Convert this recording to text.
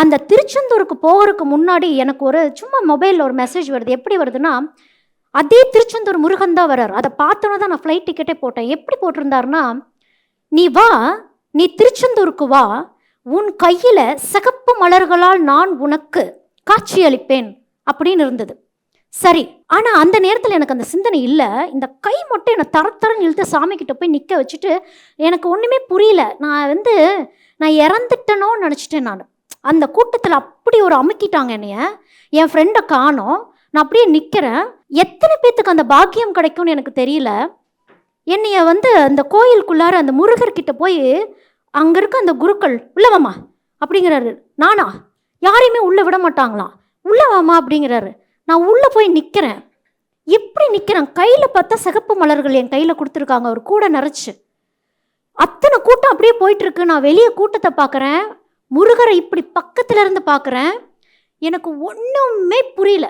அந்த திருச்செந்தூருக்கு போகிறதுக்கு முன்னாடி எனக்கு ஒரு சும்மா மொபைலில் ஒரு மெசேஜ் வருது. எப்படி வருதுன்னா அதே திருச்செந்தூர் முருகன் தான் வரார் அதை பார்த்தோன்னே தான் நான் ஃப்ளைட் டிக்கெட்டே போட்டேன். எப்படி போட்டிருந்தாருன்னா நீ வா நீ திருச்செந்தூருக்கு வா. உன் கையில் சிகப்பு மலர்களால் நான் உனக்கு காட்சியளிப்பேன் அப்படின்னு இருந்தது. சரி ஆனால் அந்த நேரத்தில் எனக்கு அந்த சிந்தனை இல்லை. இந்த கை மட்டும் என்னை தர தரன்னு இழுத்து சாமி கிட்ட போய் நிற்க வச்சுட்டு எனக்கு ஒன்றுமே புரியல. நான் வந்து நான் இறந்துட்டனோன்னு நினச்சிட்டேன் நான். அந்த கூட்டத்தில் அப்படி ஒரு அமுக்கிட்டாங்க என்னைய. என் ஃப்ரெண்டை காணோம். நான் அப்படியே நிற்கிறேன் எத்தனை பேத்துக்கு அந்த பாக்கியம் கிடைக்கும்னு எனக்கு தெரியல. என்னைய வந்து அந்த கோயிலுக்குள்ளார அந்த முருகர்கிட்ட போய் அங்கே இருக்க அந்த குருக்கள் உள்ளவாமா அப்படிங்கிறாரு. நானா? யாரையுமே உள்ளே விட மாட்டாங்களாம். உள்ளவாமா அப்படிங்கிறாரு. நான் உள்ளே போய் நிற்கிறேன் எப்படி நிற்கிறேன் கையில் பார்த்தா சிகப்பு மலர்கள் என் கையில் கொடுத்துருக்காங்க. ஒரு கூட நிறைச்சு அத்தனை கூட்டம் அப்படியே போயிட்டுருக்கு நான் வெளியே கூட்டத்தை பார்க்குறேன் முருகரை இப்படி பக்கத்துல இருந்து பார்க்குறேன் எனக்கு ஒன்றுமே புரியல.